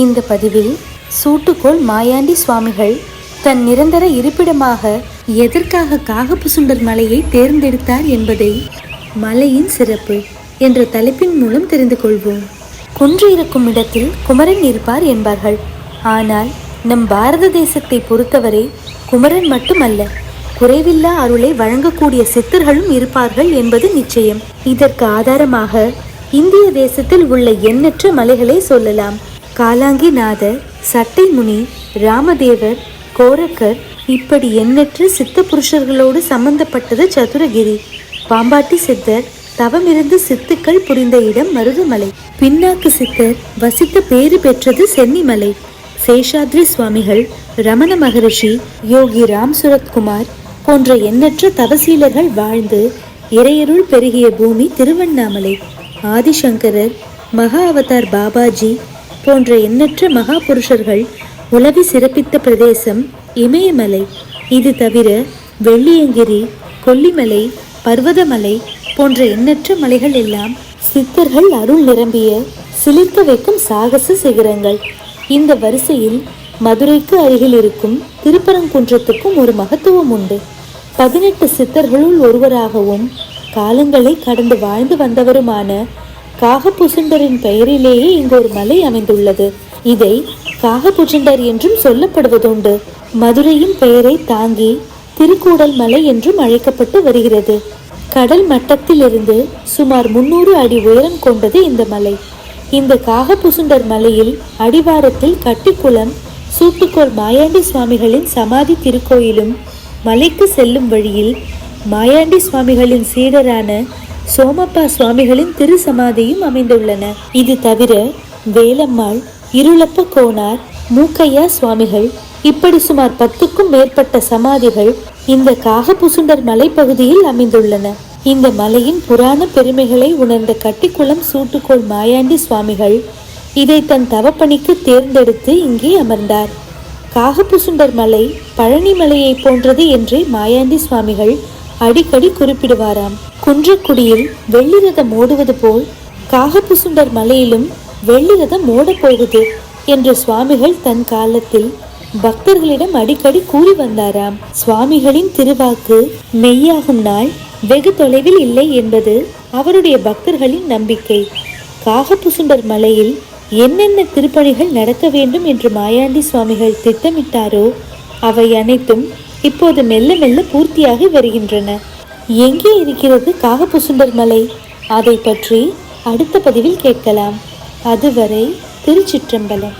இந்த பதிவில் சூட்டுக்கோள் மாயாண்டி சுவாமிகள் தன் நிரந்தர இருப்பிடமாக எதற்காக காகபுசுண்டர் மலையை தேர்ந்தெடுத்தார் என்பதை மலையின் சிறப்பு என்ற தலைப்பின் மூலம் தெரிந்து கொள்வோம். குன்று இருக்கும் இடத்தில் குமரன் இருப்பார் என்பார்கள். ஆனால் நம் பாரத தேசத்தை பொறுத்தவரை குமரன் மட்டுமல்ல குறைவில்லா அருளை வழங்கக்கூடிய சித்தர்களும் இருப்பார்கள் என்பது நிச்சயம். இதற்கு ஆதாரமாக இந்திய தேசத்தில் உள்ள எண்ணற்ற மலைகளை சொல்லலாம். காலாங்கிநாதர் சட்டைமுனி ராமதேவர் கோரக்கர் இப்படி எண்ணற்ற சித்த புருஷர்களோடு சம்பந்தப்பட்டது சதுரகிரி. பாம்பாட்டி சித்தர் தவமிருந்து சித்துக்கள் புரிந்த இடம் மருதமலை. பின்னாக்கு சித்தர் வசித்த பேறு பெற்றது சென்னிமலை. சேஷாத்ரி சுவாமிகள் ரமண மகரிஷி யோகி ராம் சுரத்குமார் போன்ற எண்ணற்ற தவசீலர்கள் வாழ்ந்து இறையருள் பெருகிய பூமி திருவண்ணாமலை. ஆதிசங்கரர் மகா அவதார் பாபாஜி போன்ற எண்ணற்ற மகா புருஷர்கள் உலவி சிறப்பித்த பிரதேசம் இமயமலை. இது தவிர வெள்ளியங்கிரி கொல்லிமலை பர்வதமலை போன்ற எண்ணற்ற மலைகள் எல்லாம் சித்தர்கள் அருள் நிரம்பிய சிலிர்க்க வைக்கும் சாகச சிகரங்கள். இந்த வரிசையில் மதுரைக்கு அருகில் இருக்கும் திருப்பரங்குன்றத்துக்கும் ஒரு மகத்துவம் உண்டு. பதினெட்டு சித்தர்களுள் ஒருவராகவும் காலங்களை கடந்து வாழ்ந்து வந்தவருமான காகபுசுண்டரின் பெயரிலேயே இங்கு ஒரு மலை அமைந்துள்ளது. இதை காகபுசுண்டர் என்றும் சொல்லப்படுவதுண்டு. மதுரையின் பெயரை தாங்கி திருக்கூடல் மலை என்றும் அழைக்கப்பட்டு வருகிறது. கடல் மட்டத்திலிருந்து சுமார் முன்னூறு அடி உயரம் கொண்டது இந்த மலை. இந்த காகபுசுண்டர் மலையில் அடிவாரத்தில் கட்டிக்குளம் சூட்டுக்கோள் மாயாண்டி சுவாமிகளின் சமாதி திருக்கோயிலும் மலைக்கு செல்லும் வழியில் மாயாண்டி சுவாமிகளின் சீடரான சோமப்பா சுவாமிகளின் திரு சமாதியும் அமைந்துள்ளன. இது தவிர வேலம்மாள் இருளப்ப கோனார் மூக்கையா சுவாமிகள் இப்படி சுமார் பத்துக்கும் மேற்பட்ட சமாதிகள் இந்த காகபுசுண்டர் மலைப்பகுதியில் அமைந்துள்ளன. இந்த மலையின் புராண பெருமைகளை உணர்ந்த கட்டிக்குளம் சூட்டுக்கோள் மாயாண்டி சுவாமிகள் இதை தன் தவப்பணிக்கு தேர்ந்தெடுத்து இங்கே அமர்ந்தார். காகபுசுண்டர் மலை பழனி மலையை போன்றது என்றே மாயாண்டி சுவாமிகள் அடிக்கடி குறிப்பிடுவாராம். குன்றக்குடியில் வெள்ளி ரதம் ஓடுவது போல் காகபுசுண்டர் மலையிலும் வெள்ளி ரதம் ஓடப் போகுது என்று சுவாமிகள் தன் காலத்தில் பக்தர்களிடம் அடிக்கடி கூறி வந்தாராம். சுவாமிகளின் திருவாக்கு மெய்யாகும் நாள் வெகு தொலைவில் இல்லை என்பது அவருடைய பக்தர்களின் நம்பிக்கை. காகபுசுண்டர் மலையில் என்னென்ன திருப்பணிகள் நடக்க வேண்டும் என்று மாயாண்டி சுவாமிகள் திட்டமிட்டாரோ அவை அனைத்தும் இப்போது மெல்ல மெல்ல பூர்த்தியாகி வருகின்றன. எங்கே இருக்கிறது காகபுசுண்டர் மலை? அதை பற்றி அடுத்த பதிவில் கேட்கலாம். அதுவரை திருச்சிற்றம்பலம்.